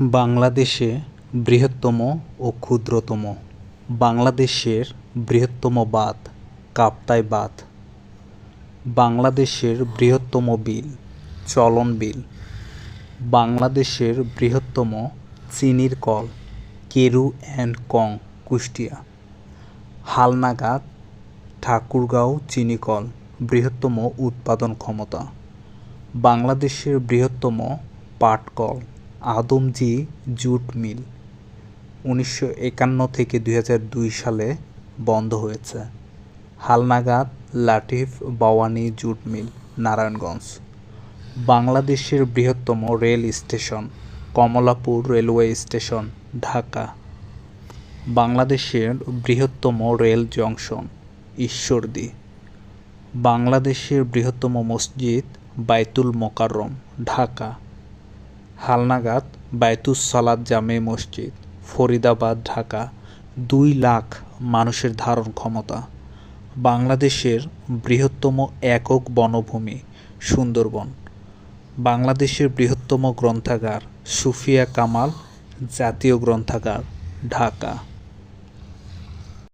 বাংলাদেশে বৃহত্তম ও ক্ষুদ্রতম। বাংলাদেশের বৃহত্তম বাঁধ কাপ্তাই বাঁধ। বাংলাদেশের বৃহত্তম বিল চলন বিল। বাংলাদেশের বৃহত্তম চিনির কল কেরু অ্যান্ড কং কুষ্টিয়া। হালনাগাদ, ঠাকুরগাঁও চিনিকল বৃহত্তম উৎপাদন ক্ষমতা। বাংলাদেশের বৃহত্তম পাটকল আদমজী জুট মিল উনিশশো একান্ন থেকে দুই হাজার দুই সালে বন্ধ হয়েছে। হালনাগাদ লাটিফ বাওয়ানি জুট মিল, নারায়ণগঞ্জ। বাংলাদেশের বৃহত্তম rail station, Kamalapur railway station, Dhaka. বাংলাদেশের বৃহত্তম রেল জংশন, ঈশ্বরদী। বাংলাদেশের বৃহত্তম মসজিদ, বাইতুল মোকাররম, ঢাকা। হালনাগাদ বায়তুস সালাদ জামে মসজিদ, ফরিদাবাদ, ঢাকা, দুই লাখ মানুষের ধারণ ক্ষমতা। বাংলাদেশের বৃহত্তম একক বনভূমি সুন্দরবন। বাংলাদেশের বৃহত্তম গ্রন্থাগার সুফিয়া কামাল, জাতীয় গ্রন্থাগার, ঢাকা।